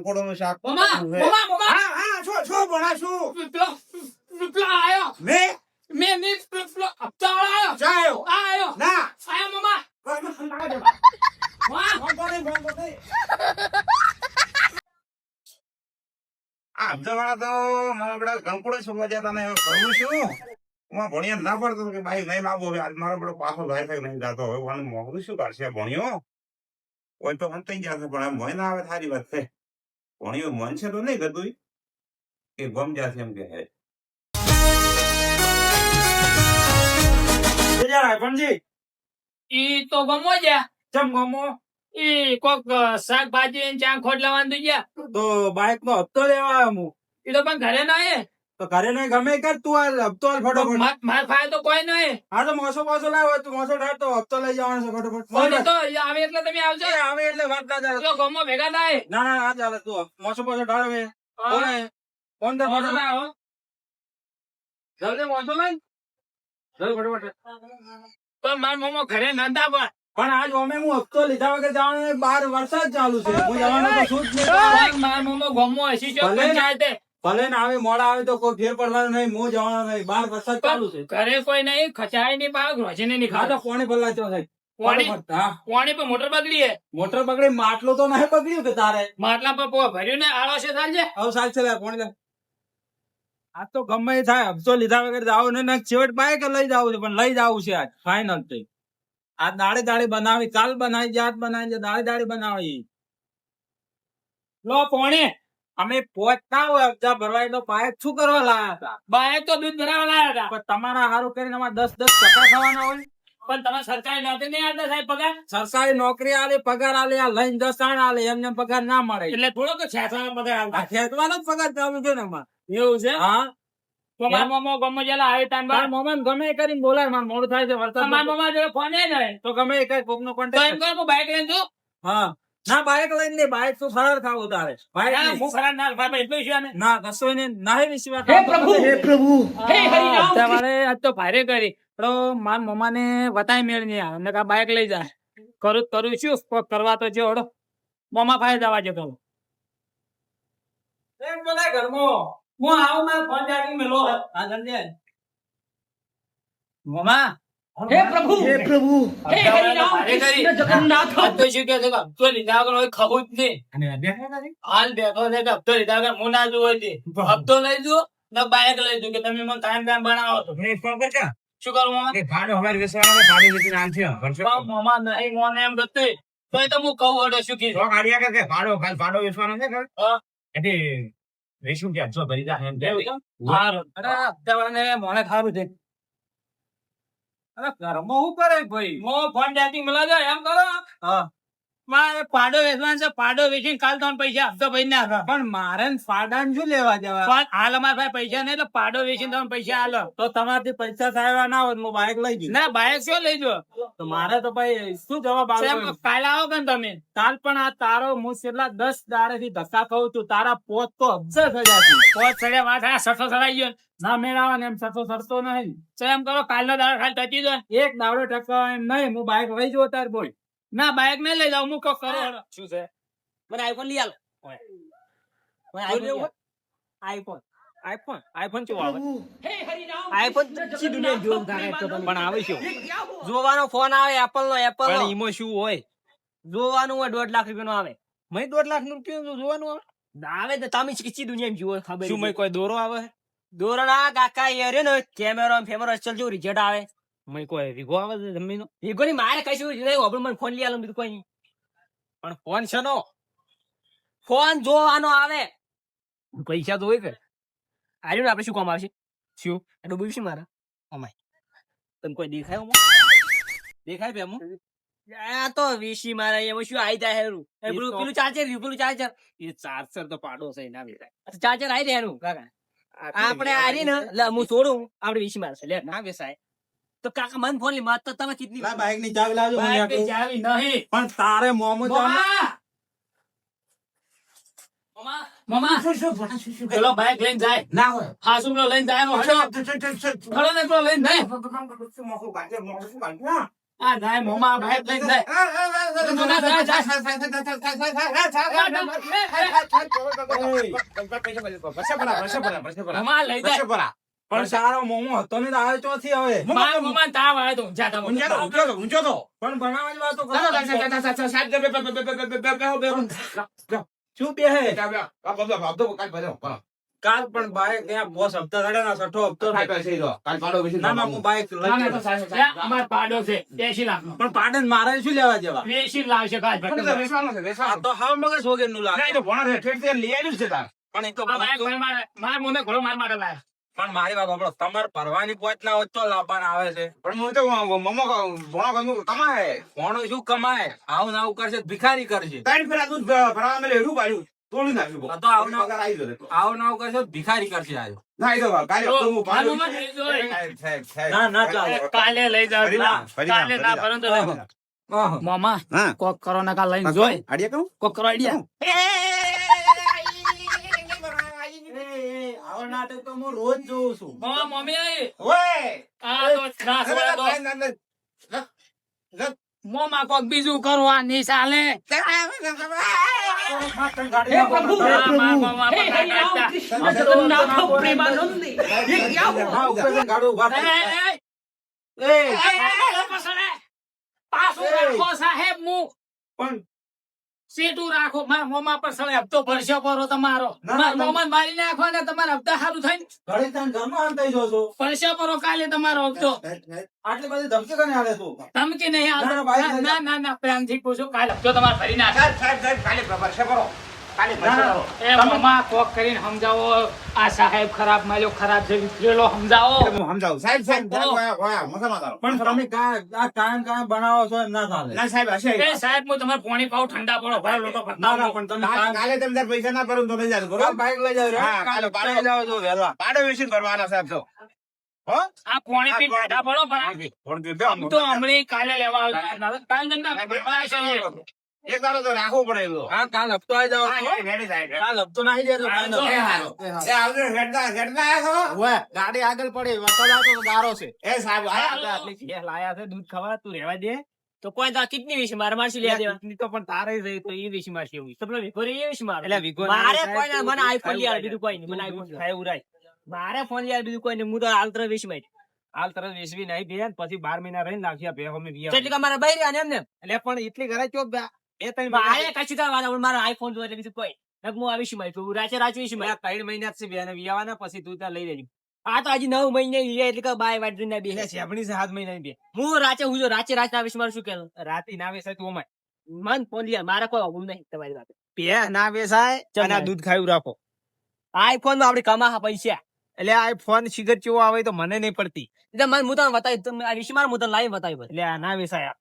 કંકોડોનું શાક મમા હે. શું શું ભણા પેલો આયો. મે? મેં ની હપ્તા આયો. જાયો. આયો. ના. આયો મમા કંકોડે કંકોડે કંકોડો છું ભણ્યા ના પડતો કે ભાઈ નહીં લાવો આજ મારો બધો પાછો ભાઈ થાય નહીં જતો હવે મોકલું શું કરશે ભણ્યો? કોઈ તો થઈ જશે પણ મોય ના આવે સારી વાત છે. ભણ્યો મન છે તો નહીં કદું કે ગમ જશે એમ કે હે ઈ તો ગમો જ્યા ચમ ગમો? ઈ કોક શાકભાજી ચાંગ ખોટ લેવાનું દઈ ગયા તો બાઇક નો હપ્તો લેવા આવ્યો હું ઈ તો પણ ઘરે ના એ તો ઘરે નહીં ગમે કર તું આ હપ્તો હાલ ફટાફટ. માર ફાયદો કોઈ નહીં. હા તો મોસો મોસો લાવો તું મોસો ઠાર તો હપ્તો લઈ જવાનો છે ફટાફટ. તો આવે એટલે તમે આવજો. આવે એટલે વાત ના ચાલે. તો ગમો ભેગા થાય. ના ના ના ચાલે. તું મોસો મોસો ઠાર હવે. કોણ તાર મોઢું ફટાફટ. જલ્દી મોસો લઈ. જલ્દી ફટાફટ. પણ માર મોમો ઘરે નંદા પણ. પણ આજ અમે હું હપ્તો લીધા વગર જવાનું બાર વરસાદ ચાલુ છે. હું જવાનો તો શું જ નહીં. માર મોમો ગમો હસી ભલે પંચાયતે ભલે ને આવે મોડા આવે તો કોઈ ફેર પડવાનું નહીં હું જવાનો નહીં બાર વરસાદ ચાલુ છે. ઘરે કોઈ નહીં ખચાય નહીં પાક રોજને નહીં ખાતો કોણે ચો સાહેબ પાણી પર મોટર બગડી મોટર માટલું તો નહીં બગડ્યું કે તારે? માટલા પર ભર્યું ને આળો છે સાંજે હવે સાલ છે લે, કોણ લે. આ તો ગમે થાય હપ્તો લીધા વગર જાવ ને ના છેવટ બાઈક લઈ જાવ છે પણ લઈ જાવ છે આજ ફાઈનલ થઈ આ દાડે દાડે બનાવી કાલ બનાવી જાત બનાવી દાડે દાડે બનાવી. લો પોણે. અમે પહોંચતા હોય અબજા ભરવાઈ નો પાયક શું કરવા લાયા હતા? બાય તો દૂધ ભરાવા લાયા હતા. પણ તમારા હારું કરીને અમારે દસ દસ ટકા થવાના હોય. પણ તમે સરકારી નોકરી નહીં આવતા સાહેબ પગાર? સરકારી નોકરી આલે પગાર આલે આ લઈને દસ આલે એમને પગાર ના મળે. એટલે થોડો તો છેસવાનો પગાર આવતા ખેતવાનો જ પગાર ચાલુ છે ને એવું છે? હા. મોડું થાય છે ફોન તો ગમે બાઈક લઈને હા. ના બાઈક લઈને નહીં બાઈક તો ફરાર થાવ તારે બાઈક ના. હું ના ભાઈ એટલું છે ને ના વિશ્વાસ હે પ્રભુ! હે પ્રભુ! હે હરિરામ! તમારે આજ તો ભારે કરી. તો માર મમ્મા ને વતાય મેળ નહીં આવે. ને કા બાઈક લઈ જાય. કરું કરું શું કોક કરવા તો છે ઓડો મમ્મા પાસે જવા જતો એમ બોલાય ઘરમાં. હું આવું મારા ફોન જાગી મેલો. હા જલ્દી મમ્મા હે પ્રભુ! હે પ્રભુ! હે હરિરામ કૃષ્ણ જગન્નાથ! તો શું કે છે કે હપ્તો લીધા વગર હવે ખાવું જ નહીં. હાલ બેઠો છે કે હપ્તો લીધા વગર હું ના જોવો છે હપ્તો લઈ જો ને બાઈક લઈ જો કે તમે મને કાયમ કાયમ બનાવો છો શું કરું મમ્મા પણ મામા નહીં મને એમ ગતું તો એ તો હું કહું હડો શું કીધું હા. હારું. અરે અત્યારે મને ખારું છે. અરે ઘરમાં શું કરે ભાઈ? મો ફોન ડેટિંગ મળવા દો એમ કરો. હા. મારે પાડો વેચવાનો છે પાડો વેચીને કાલ તમને પૈસા આપતો ભાઈ ને આપવા પણ મારે ને શું લેવા જવા પણ હાલ અમારા પાસે પૈસા નહીં એટલે પાડો વેચીને તમે પૈસા હાલો તો તમારાથી પૈસા સારા ના હોય હું બાઇક લઈ જઈશ. ના બાઇક શું લઈ જો તો મારે તો ભાઈ શું જવાબ આવે કાલ આવો કે તમે? કાલ પણ આ તારો હું છેલ્લા દસ દાડેથી ધક્કા ખાઉં છું તારા પોત તો અબજર થયા પોત સડે વાત આ સઠો સડાઈ ગયો. ના મેળાવા ને એમ સતો સરતો નહીં. એમ કરો કાલનો દાડો ખાલી ટકી દો એક દાડો ટકા એમ નહીં હું બાઈક લઈ જવો તાર બોલ. ના બાઈક નહીં લઈ જાવ હું કોક કરો શું છે? મને આઈફોન લઈ આલો. IPhone iPhone. આઈફોન? આઈફોન કેવો આવે? આઈફોન. ચી દુનિયા જોમ તારે તો પણ આવે શું? જોવાનો ફોન આવે એપલ નો એપલ નો. પણ ઈમો શું હોય? જોવાનું હોય દોઢ લાખ રૂપિયા નો આવે. મેં દોઢ લાખનું કેવું જોવાનું આવે? આવે તો તમે ચી દુનિયા જુઓ ખબર શું મેં કોઈ દોરો આવે? દોરણા કાકા એ રે ને કેમેરો ફેમેરો ચલ જો રિઝલ્ટ આવે. મેં કોઈ વિગો આવે છે જમીનો વિગો ની મારે કશું નહીં આપણે મને ફોન લઈ આલો બીજું કોઈ પણ ફોન છે નો. ફોન જોવાનો આવે. પૈસા તો હોય કે? આર્યું ને આપણે શું કામ આવશે શું? એટલું બોલ્યું શું મારે? તને કોઈ દેખાય દેખાય પે હું આ તો વીસી મારે એમાં શું આવી જાય હેરું? પેલું પેલું ચાર્જર પેલું ચાર્જર. એ ચાર્જર તો પાડો છે ના વેચાય ચાર્જર આવી હેરું કાકા. આપણે આરી ને હું છોડું. આપણે વીસી મારશે લે. ના વેચાય તો કાકા મને ફોન લે મત તો તમે કેટલી બાઈકની ચાવી લાવજો મને બાઈકની ચાવી નહીં પણ તારે મોમો મમ્મા! મમ્મા! પેલો બાઈક લઈને જાય ના હોય હાસુ પેલો લઈને જાય નો હડો. હડો ને પેલો લઈને જાય આ જાય મોમાં બાઈક લઈને જાય મોમાં લઈ જાય પણ સારો મોમો હતો ને તો આવે ચોથી હવે મારા મોમાં તાવ આવે તો ઊંઝા તમે પણ બનાવવાની વાતો કરો. શું બે હે કાલ પણ બાઈક ત્યાં બોસ હપ્તા ચડે ના છઠ્ઠો હપ્તો છે. ના ના હું બાઈક ના, ના, તો છે. અમાર પાડો છે એસી લાખ નો પણ પાડે મારે શું લેવા જેવા એસી લાવશે કાલ આ તો હાવ મગજ વગરનું લાગે પણ એ તો આ બાઈક મારે મારે માર મોને ઘોડો માર માટે લાયા પણ મારી વાત સાંભળો તમારે ભરવાની પોચ ના હોય તો આવે છે. પણ હું કમાય. કરશે તો ભિખારી કરશે. આ તો આવું ના આવું ના કરશે ભિખારી કરશે આજો. ફેરા તું મોમાં મેલે જાઓ. પાડ્યું ના ચાલે. કાલે લઈ જાવ પરિણામ, પરિણામ, કાલે ના પરિણામ. પરંતુ નહીં. આહ. મોમાં કોક કરો ના કાલ લઈને જોઈ. કોક કરો આઈડિયા એ, એ, આવા નાટક તો હું રોજ જોઉં છું મોમાં મમ્મી આઈ આ તો ના ખવાય તો મોમાં કોક બીજું કરવા નહીં ચાલે હા. પાછું રાખો સાહેબ હું પણ સીધું રાખો. મારા મોમાં પર સળે હપ્તો ભરશો પરો તમારો. મારા. મોમાં મારી નાખો ને તમારા હપ્તા સારું થાય ઘરે તાણ ઘરમાં આમ થઈ જશો. ભરશો પરો કાલે તમારો હપ્તો. આટલી બધી ધમકી કોને આલે તું? ધમકી નહીં ના, ના, ના પ્રેમથી પૂછું. કાલે હપ્તો તમારે ભરી નાખો. કાલે મોમાં કોક કરીને સમજાવો આ સાહેબ ખરાબ માલ્યો ખરાબ છે વિફરેલો સમજાવો. પણ તમે કા- આ કાયમ કાયમ બનાવો છો એમ ના ચાલે. એ સાહેબ હું તમારે પાણી પાવ ઠંડા પડો ભાઈ લોટો ભરતા ના ના આવો. પણ તમે પૈસા ના ભરું તમે લઈ બાઈક જાવ છો વહેલા. પાડો વેચીને ભરવાના સાહેબ તો. આ પાણી પી પડો પણ તો હમણાં કાલે લેવા આવતા. છે. એક દાડો તો રાખવું પડે એવો. હા કાલ હપ્તો આવી જાવ. હા, એ રેડી થાય. કાલ હપ્તો નાખી દેજો એ હારો. એ આવજો, હેડતા હેડતા છો? ઉવે, ગાડી આગળ પડી વરસાદ આવતો તો ગારો છે. એ સાહેબ આટલી ઘેર લાયા છે દૂધ ખાવા તું રહેવા દે. તો કોઈ તો આ વિશે મારે મારશું લેવા દેવા. તો પણ તારે જ તો એ વિશે મારશે એવું. તો પેલો રે એ વિશે મારે એટલે વિગો મારે કોઈ ના મને આઈફોન લઈ બીજું કોઈ નહીં મને આઈફોન ખાય ઉરાય મારે ફોન લે બીજું કોઈ નહીં હું તો હાલ તરત વિશમાં હાલ તરત વેચવી નહીં દે પછી બાર મહિના રહીને નાખ્યા બે અમે વી એટલે કે બૈરી અને એમને. એટલે પણ એટલી ઘરે ચો બે બે ત્રણ મારે કશું કામ મારો આઈફોન જોવે બીજું કોઈ નક હું આવી તું રાચે રાચે વિશ ત્રણ મહિના છે બે ને પછી તું ત્યાં લઈ લેજો. આ તો હજી નવ મહિને લીધા એટલે કે બાય વાટ દુનિયા બે એટલે શેપણી સાત મહિના બે. હું રાચે હું જો રાચે રાચે ના વિશ મારું શું કહેલું રાતે ના વેચાય તું અમાય મન ફોન લઈ આવે. મારે કોઈ હુકમ નહીં તમારી વાત બે ના. દૂધ ખાયું રાખો. આઈફોનમાં આપણે કમા પૈસા. એટલે આ ફોન સિગર ચેવો આવે તો મને નહીં પડતી. એટલે મને હું તને બતાવી વિશે મારે હું તને લાઈવ બતાવી એટલે ના વેચાય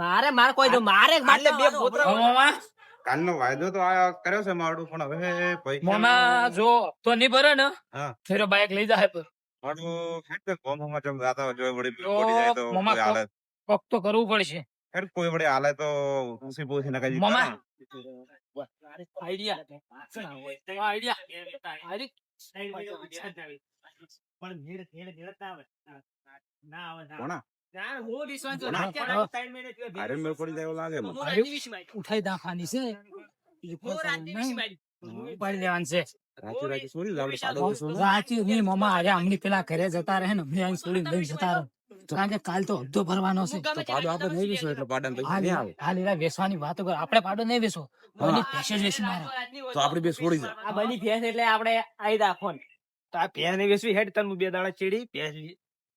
મારે મારે કોઈ તો મારે એટલે બે પોતરા મોમાં કાલનો વાયદો તો આ કર્યો છે મારું પણ હવે પૈસા મોમાં જો તો નહીં ભરે ને હા. ફેરો બાઈક લઈ જાય પર મારું હેડ કોમ હમણાં જાતા જો વળી પડી જાય તો મમ્મા કોઈ હાલે કોક તો કરવું પડશે હેડ કોઈ વળી હાલે તો ઉસી પૂછી જી મમ્મા. કરે. આઈડિયા આઈડિયા પણ હું ડિસ્વાન્સ કોના? ના આવે ના આવે થયો. ઉઠાઈ દાખવાની છે. છોડી છોડી પેલા ઘરે જતા રહે ને અમને અહીં છોડીને જતા રહો. કારણ કે કાલ તો હપ્તો ભરવાનો છે. એરા વાતો કર. આપણે પાડો નહીં વેસો તો આપડે બે છોડી જાય આ બની ભેંસ એટલે આપણે આઈ દા ફોન તો આ ભેંસ ને વેસવી હેડ તન બે દાડા ચીડી ભેંસ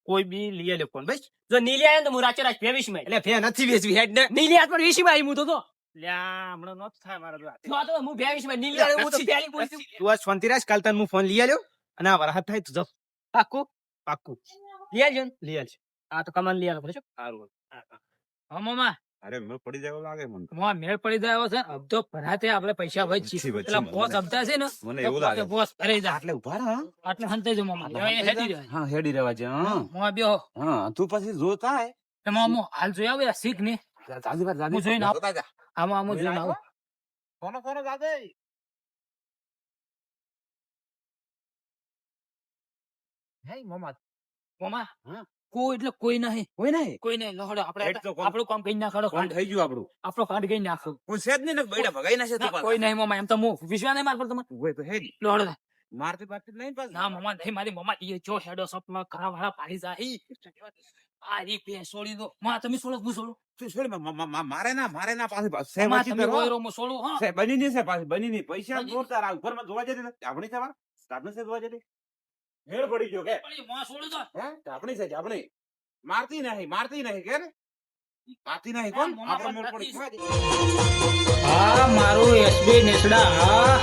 કોઈ બી લઈ લે ફોન. બસ. જો નીલી આયા તો હું રાચે રાચ ફેવીશ વિશ એટલે ભેંસ નથી વેચવી હેડ ને. નીલી હાથ પર વેચી માં આવી હું તો. તો લ્યા હમણાં નોત થાય મારા દ્વારા. તો તો હું ભે વિશ નીલી આયા હું તો પહેલી બોલતી તું આ શાંતિ રાખ કાલ તને હું ફોન લઈ આલ્યો અને આ થાય તો જાઉં. પાક્કું? પાક્કું. લઈ આલજે. આ તો કમાન લઈ આવજો સારું હા મમ્મા અરે મેળ પડી જાય લાગે મને તો. મેળ પડી જાય છે અબધો ભરાતે આપણે પૈસા વચ્ચી વચ્ચી, એટલે બોસ. હપ્તા છે ને મને એવું લાગે. બોસ ભરે જાય. એટલે ઊભા રહો, એટલે હંતે જો અહીંયા હેડી રહે. હા હેડી રહેવા છે હા. મોં બેહો. હા તું પછી જોતા હે એમાં મામો હાલ જોઈ આવે શીખ ને. જાજી વાર જાજી. જોઈને આવું. જા. આમાં આમાં જોઈને આવું. કોનો કોનો જાતે હે મમ્મા મમ્મા હા. કોઈ એટલે કોઈ નહીં. કોઈ નહીં? કોઈ નહીં લો, હળો, આપણે આપણું કામ કઈ નાખો કોણ થઈ ગયું આપણું? આપણો કાંડ કઈ નાખો. કોઈ છે જ નહીં ને બેડા ભગાઈ ના છે કોઈ નહીં મામા એમ તો હું વિશ્વાસ નહીં માર પર તમને હોય તો હે લો, મારતી પારતી નહીં પાસ ના મામા નહીં મારી મમ્મા એ જો હેડો સપમાં ઘણા વાળા પાડી જાય. આરી પે છોડી દો. માં તમે છોડો હું છોડો? મારે ના મારે ના પાસે પાસે તમે બની નહીં છે પાછી બની નહીં. પૈસા. જોરદાર ઘરમાં જોવા જતી આપણી છે વા આપણી જોવા જતી મેળ પડી ગયો કે? આપણી છે આપણી? મારતી નહીં મારતી નહીં કે ને? મારતી નહીં કોણ? આપણે મેળ પડી. આ મારું એસબી નેસડા આ